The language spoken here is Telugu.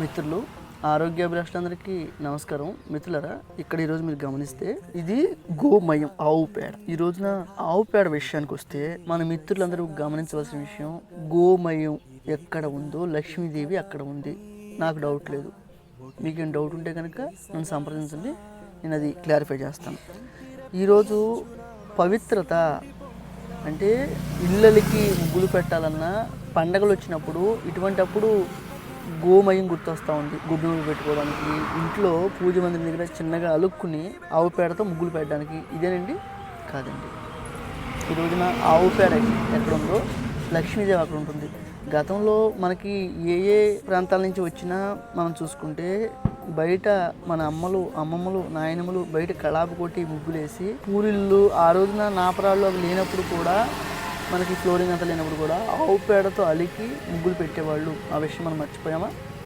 మిత్రులు ఆరోగ్యాభిలాషులందరికీ నమస్కారం. మిత్రులరా ఇక్కడ ఈరోజు మీరు గమనిస్తే ఇది గోమయం ఆవు పేడ. ఈ రోజున ఆవు పేడ విషయానికి వస్తే మన మిత్రులందరూ గమనించవలసిన విషయం గోమయం ఎక్కడ ఉందో లక్ష్మీదేవి అక్కడ ఉంది. నాకు డౌట్ లేదు. మీకేం డౌట్ ఉంటే కనుక నన్ను సంప్రదించండి. నేను అది క్లారిఫై చేస్తాను. ఈరోజు పవిత్రత అంటే ఇళ్ళకి ముగ్గులు పెట్టాలన్నా పండగలు వచ్చినప్పుడు ఇటువంటి అప్పుడు గోమయం గుర్తొస్తూ ఉంది. గొబ్బెమ్మలు పెట్టుకోవడానికి ఇంట్లో పూజ మందిరం దగ్గర చిన్నగా అలుక్కుని ఆవు పేడతో ముగ్గులు పెట్టడానికి ఇదేనండి? కాదండి. ఈ రోజున ఆవు పేడ ఎక్కడ ఉందో లక్ష్మీదేవి అక్కడ ఉంటుంది. గతంలో మనకి ఏ ఏ ప్రాంతాల నుంచి వచ్చినా మనం చూసుకుంటే బయట మన అమ్మలు అమ్మమ్మలు నాయనమ్మలు బయట కళాపు కొట్టి ముగ్గులేసి పూరిళ్ళు ఆ రోజున నాపరాళ్ళు అవి లేనప్పుడు కూడా మనకి ఫ్లోరింగ్ అంతా లేనప్పుడు కూడా ఆవు పేడతో అలికి ముగ్గులు పెట్టేవాళ్ళు. ఆ విషయం మనం మర్చిపోయామా?